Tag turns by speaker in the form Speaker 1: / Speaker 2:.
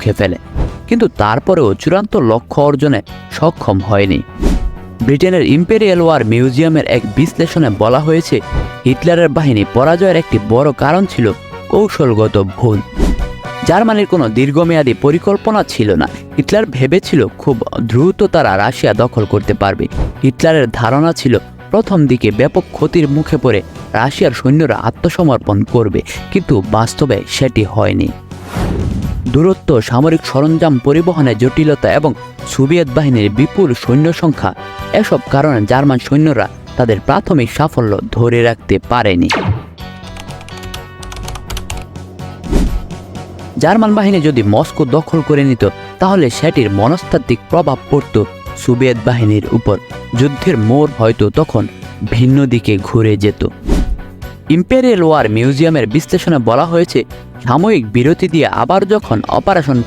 Speaker 1: রুখে ফেলে কিন্তু তারপরেও চূড়ান্ত লক্ষ্য অর্জনে সক্ষম হয়নি। ব্রিটেনের ইম্পেরিয়াল ওয়ার মিউজিয়ামের এক বিশ্লেষণে বলা হয়েছে, হিটলারের বাহিনী পরাজয়ের একটি বড় কারণ ছিল কৌশলগত ভুল। জার্মানির কোনো দীর্ঘমেয়াদী পরিকল্পনা ছিল না। হিটলার ভেবেছিল খুব দ্রুত তারা রাশিয়া দখল করতে পারবে। হিটলারের ধারণা ছিল, প্রথম দিকে ব্যাপক ক্ষতির মুখে পড়ে রাশিয়ার সৈন্যরা আত্মসমর্পণ করবে, কিন্তু বাস্তবে সেটি হয়নি। দূরত্ব, সামরিক সরঞ্জাম পরিবহনে জটিলতা এবং সোভিয়েত বাহিনীর বিপুল সৈন্য সংখ্যা, এসব কারণে জার্মান সৈন্যরা তাদের প্রাথমিক সাফল্য ধরে রাখতে পারেনি। জার্মান বাহিনী যদি মস্কো দখল করে নিত, তাহলে সেটির মনস্তাত্ত্বিক প্রভাব পড়ত সোভিয়েত বাহিনীর উপর। যুদ্ধের মোড় হয়তো তখন ভিন্ন দিকে ঘুরে যেত। ইম্পেরিয়াল ওয়ার মিউজিয়ামের বিশ্লেষণে বলা হয়েছে সাময়িক বিরতি দিয়ে আবার যখন অপারেশন